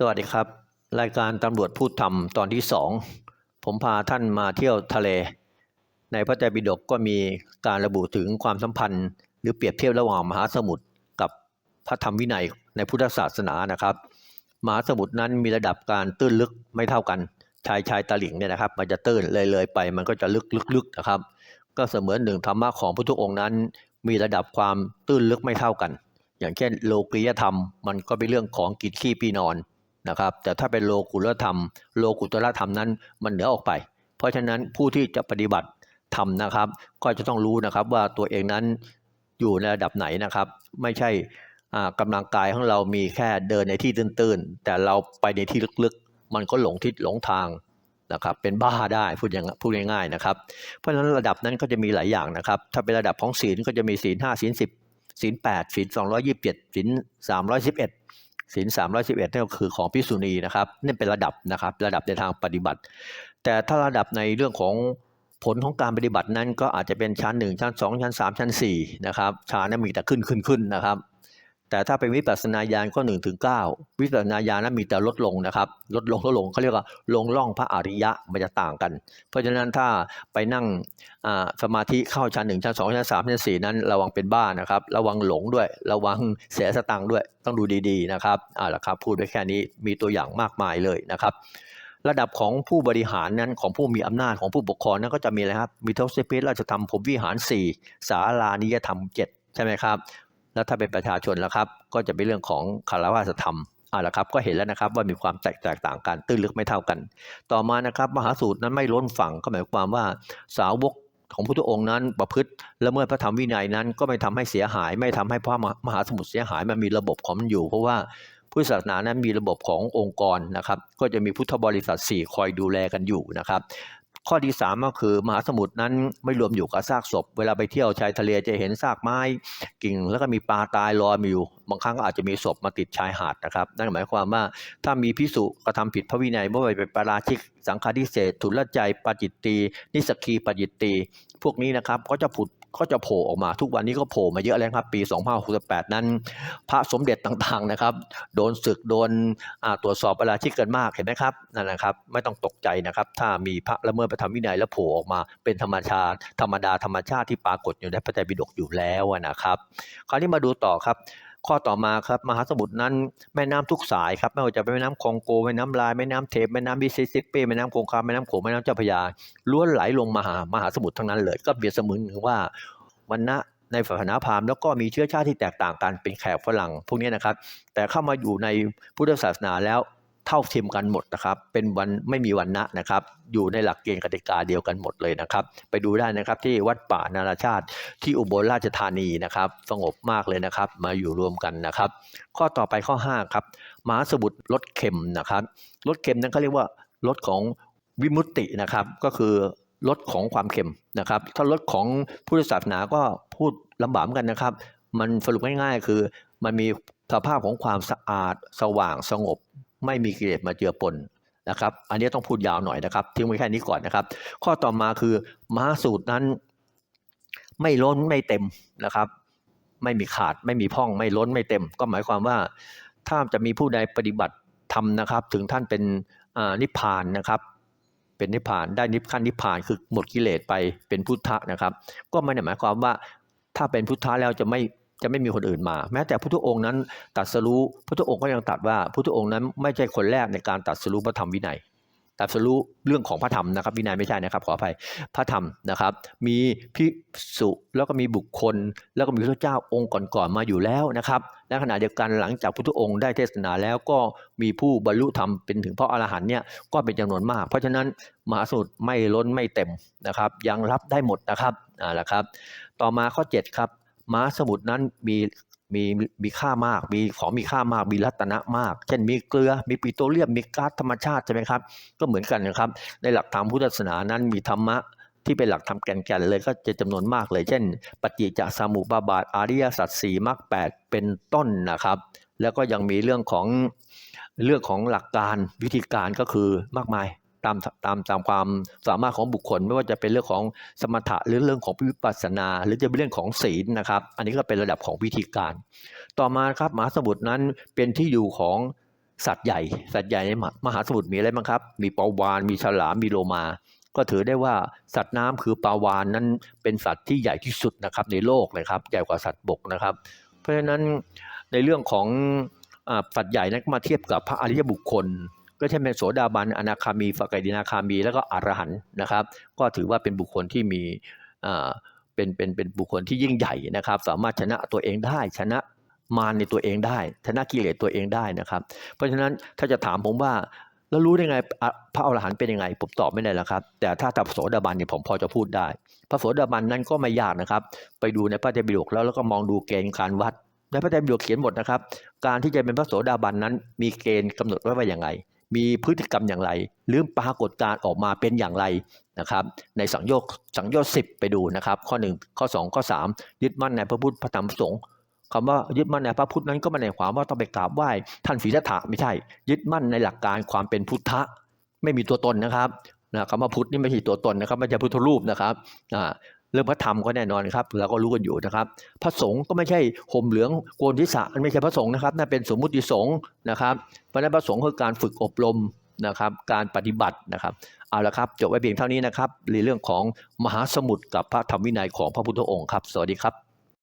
สวัสดีครับ รายการตำรวจพูดธรรมตอนที่สองผมพาท่านมาเที่ยวทะเล ในพระไตรปิฎกก็มีการระบุถึงความสัมพันธ์ หรือเปรียบเทียบระหว่างมหาสมุทรกับพระธรรมวินัยในพุทธศาสนานะครับ มหาสมุทรนั้นมีระดับการตื้นลึกไม่เท่ากัน ชายชายตลิ่งเนี่ยนะครับ มันจะตื้นเลยเลยไป มันก็จะลึกลึกลึกนะครับ ก็เสมือนหนึ่งธรรมะของพระพุทธองค์นั้น มีระดับความตื้นลึกไม่เท่ากัน อย่างเช่น โลกียธรรม มันก็เป็นเรื่องของกิจขี้ปีนอน นะครับ แต่ถ้าเป็นโลกุตธรรม โลกุตรธรรมนั้นมันเหนือออกไป เพราะฉะนั้นผู้ที่จะปฏิบัติธรรมนะครับ ก็จะต้องรู้นะครับว่าตัวเองนั้นอยู่ในระดับไหนนะครับ ไม่ใช่อ่าลังกายของเรามีแค่เดินในที่ตื้นๆ แต่เราไปในที่ลึกๆ มันก็หลงทิศหลงทางนะครับ เป็นบ้าได้พูดอย่างพูดง่ายๆนะครับ เพราะฉะนั้นระดับนั้นก็จะมีหลายอย่างนะครับ ถ้าเป็นระดับของศีลก็จะมีศีลห้าศีลสิบศีลแปดศีลสองร้อยี่สิบเจ็ดศีลสามร้อยสิบเอ็ด ศีลสามร้อยสิบเอ็ดนั่นก็คือของพิสุณีนะครับนี่เป็นระดับนะครับระดับในทางปฏิบัติ แต่ถ้าระดับในเรื่องของผลของการปฏิบัตินั้นก็อาจจะเป็นชั้นหนึ่งชั้นสองชั้นสามชั้นสี่นะครับชานนั้นมีแต่ขึ้นขึ้นขึ้นนะครับ แต่ถ้าเป็นวิปัสสนาญาณก็หนึ่งถึงเก้าวิปัสสนาญาณนั้นมีแต่ลดลงนะครับลดลงลดลงเขาเรียกว่าลงล่องพระอริยะมันจะต่างกัน เพราะฉะนั้นถ้าไปนั่งสมาธิเข้าชั้นหนึ่งชั้นสองชั้นสามชั้นสี่นั้นระวังเป็นบ้านะครับ ระวังหลงด้วย ระวังเสียสตังค์ด้วยต้องดูดีๆนะครับอ่าละครับพูดไปแค่นี้มีตัวอย่างมากมายเลยนะครับ ระดับของผู้บริหารนั้นของผู้มีอำนาจของผู้ปกครองนั้นก็จะมีอะไรครับมีทศพิธราชธรรมผมวิหาร 4 สารานิยธรรม 7 ใช่ไหมครับ แล้วถ้าเป็นประชาชนแล้วครับ ก็จะเป็นเรื่องของคารวะธรรมอ่าละครับก็เห็นแล้วนะครับว่ามีความแตกแตกต่างกันตื้นลึกไม่เท่ากัน ต่อมานะครับมหาสูตรนั้นไม่ล้นฝั่งก็หมายความว่าสาวกของพุทธองค์นั้นประพฤติละเมิดพระธรรมวินัยนั้นก็ไม่ทำให้เสียหาย ไม่ทำให้พระมหาสมุทรเสียหายมันมีระบบของมันอยู่ เพราะว่าพุทธศาสนานั้นมีระบบขององค์กรนะครับ ก็จะมีพุทธบริษัท 4 คอยดูแลกันอยู่นะครับ ข้อที่สามก็คือมหาสมุทรนั้นไม่รวมอยู่กับซากศพ เวลาไปเที่ยวชายทะเลจะเห็นซากไม้กิ่ง แล้วก็มีปลาตายลอยมาอยู่ บางครั้งก็อาจจะมีศพมาติดชายหาดนะครับ นั่นหมายความว่าถ้ามีพิสุกระทำผิดพระวินัยเมื่อไปเป็นปาราชิก สังฆาทิเศษทุลใจปาจิตตีนิสกีปาจิตตีพวกนี้นะครับก็จะผุด ก็จะโผล่ออกมาทุกวันนี้ก็โผล่มาเยอะแล้วครับปี 2568 นั้น พระสมเด็จต่างๆนะครับ โดนศึกโดนตรวจสอบปาราชิกกันมากเห็นไหมครับนั่นนะครับ ไม่ต้องตกใจนะครับ ถ้ามีพระละเมิดพระธรรมวินัยแล้วโผล่ออกมาเป็นธรรมชาติธรรมดาธรรมชาติที่ปรากฏอยู่ในพระไตรปิฎกอยู่แล้วนะครับ คราวนี้มาดูต่อครับ ข้อต่อมาครับมหาสมุทรนั้นแม่น้ำทุกสายครับไม่ว่าจะเป็นแม่น้ำคองโกแม่น้ำลายแม่น้ำเทปแม่น้ำมิสซิสซิปปีแม่น้ำคงคาแม่น้ำโขงแม่น้ำเจ้าพระยาล้วนไหลลงมาหามหาสมุทรทั้งนั้นเลย ก็เปรียบเสมือนว่าวันนะในศาสนาพราหมณ์แล้วก็มีเชื้อชาติที่แตกต่างกันเป็นแขกฝรั่งพวกนี้นะครับ แต่เข้ามาอยู่ในพุทธศาสนาแล้ว เท่าเทียมกันหมดนะครับ เป็นวันไม่มีวันนะนะครับ อยู่ในหลักเกณฑ์กติกาเดียวกันหมดเลยนะครับ ไปดูได้นะครับที่วัดป่านานาชาติที่อุบลราชธานีนะครับ สงบมากเลยนะครับ มาอยู่รวมกันนะครับ ข้อต่อไปข้อ5ครับมหาสมุทรลดเค็มนะครับลดเค็มนั้นเขาเรียกว่าลดของวิมุตตินะครับก็คือลดของความเค็มนะครับ ถ้าลดของพุทธศาสนาก็พูดลำบากเหมือนกันนะครับ มันสรุปง่ายๆ คือมันมีสภาพของความสะอาดสว่างสงบ ไม่มีกิเลสมาเจือปนนะครับ อันนี้ต้องพูดยาวหน่อยนะครับทิ้งไว้แค่นี้ก่อนนะครับ ข้อต่อมาคือมหาสูตรนั้น ไม่ล้นไม่เต็มนะครับ ไม่มีขาดไม่มีพ่องไม่ล้นไม่เต็ม ก็หมายความว่าถ้าจะมีผู้ใดปฏิบัติทำนะครับ ถึงท่านเป็นนิพพานนะครับ เป็นนิพพานได้นิพขั้นนิพพานคือหมดกิเลสไปเป็นพุทธะนะครับ ก็ไม่ได้หมายความว่าถ้าเป็นพุทธะแล้วจะไม่ จะไม่มีคนอื่นมา แม้แต่พุทธองค์นั้นตัดสรู้พุทธองค์ก็ยังตัดว่าพุทธองค์นั้นไม่ใช่คนแรกในการตัดสรู้พระธรรมวินัยตัดสรู้เรื่องของพระธรรมนะครับวินัยไม่ใช่นะครับขออภัยพระธรรมนะครับ มีพิสุแล้วก็มีบุคคล แล้วก็มีพระเจ้าองค์ก่อนๆมาอยู่แล้วนะครับและขณะเดียวกันหลังจากพุทธองค์ได้เทศนาแล้วก็มีผู้บรรลุธรรมเป็นถึงพระอรหันต์เนี่ยก็เป็นจำนวนมาก เพราะฉะนั้นมหาสมุทรไม่ล้นไม่เต็มนะครับ ยังรับได้หมดนะครับอ่าละครับ ต่อมาข้อ7ครับ มหาสมุทรนั้นมีมีมีค่ามาก มีของมีค่ามาก มีรัตนะมาก เช่นมีเกลือ มีปิโตรเลียม มีก๊าซธรรมชาติใช่ไหมครับ ก็เหมือนกันนะครับ ในหลักธรรมพุทธศาสนานั้นมีธรรมะที่เป็นหลักธรรมแก่นๆเลยก็จะจำนวนมากเลย เช่น ปฏิจจสมุปบาทอริยสัจสี่มรรคแปดเป็นต้นนะครับ แล้วก็ยังมีเรื่องของเรื่องของหลักการวิธีการก็คือมากมาย ตามตามตามความสามารถของบุคคล ไม่ว่าจะเป็นเรื่องของสมถะหรือเรื่องของวิปัสสนา หรือจะเป็นเรื่องของศีลนะครับ อันนี้ก็เป็นระดับของวิธีการ ต่อมาครับมหาสมุทรนั้นเป็นที่อยู่ของสัตว์ใหญ่ สัตว์ใหญ่ในมหาสมุทรมีอะไรบ้างครับ มีปลาวาฬมีฉลาม มีโลมาก็ถือได้ว่าสัตว์น้ำคือปลาวาฬนั้นเป็นสัตว์ที่ใหญ่ที่สุดนะครับในโลกเลยครับใหญ่กว่าสัตว์บกนะครับ เพราะฉะนั้นในเรื่องของอสัตว์ใหญ่นั้นก็มาเทียบกับพระอริยบุคคล ก็เช่เป็นโสดาบันอนาคามีฟกดินาคามี แล้วก็อรหันนะครับ ก็ถือว่าเป็นบุคคลที่มีเป็นเป็นเป็นบุคคลที่ยิ่งใหญ่นะครับ สามารถชนะตัวเองได้ชนะมารในตัวเองได้ชนะกิเลสตัวเองได้นะครับ เพราะฉะนั้นถ้าจะถามผมว่าแล้วรู้ได้ไงพระอรหันต์เป็นยังไงผมตอบไม่ได้แล้วครับ แต่ถ้าตับโสดาบันเนี่ยผมพอจะพูดได้ พระโสดาบันนั้นก็ไม่ยากนะครับ ไปดูในพระไตรปิฎกแล้วแล้วก็มองดูเกณฑ์การวัดในพระไตรปิฎกเขียนหมดนะครับ การที่จะเป็นพระโสดาบันนั้นมีเกณฑ์กำหนดไว้ว่าอย่างไร มีพฤติกรรมอย่างไร หรือปรากฏการณ์ออกมาเป็นอย่างไรนะครับ ในสังโยชน์สังโยชน์สิไปดูนะครับ ข้อ 1 ข้อ 2 ข้อ 3 ยึดมั่นในพระพุทธพระธรรมพระสงฆ์คำว่ายึดมั่นในพระพุทธนั้นก็ไม่ได้ความว่าต้องไปกราบไหว้ท่านศีรัตถะไม่ใช่ ยึดมั่นในหลักการความเป็นพุทธะไม่มีตัวตนนะครับนะคำว่าพุทธนี่ไม่ใช่ตัวตนนะครับไม่ใช่พุทธรูปนะครับอ่า เรื่องพระธรรมก็แน่นอนครับเราก็รู้กันอยู่นะครับ พระสงฆ์ก็ไม่ใช่ห่มเหลืองโกนทิศะอันไม่ใช่พระสงฆ์นะครับนั่นเป็นสมมุติสงฆ์นะครับเพราะฉะนั้นพระสงฆ์คือการฝึกอบรมนะครับ การปฏิบัตินะครับเอาละครับจบไว้เพียงเท่านี้นะครับในเรื่องของมหาสมุทรกับพระธรรมวินัยของพระพุทธองค์ครับ สวัสดีครับ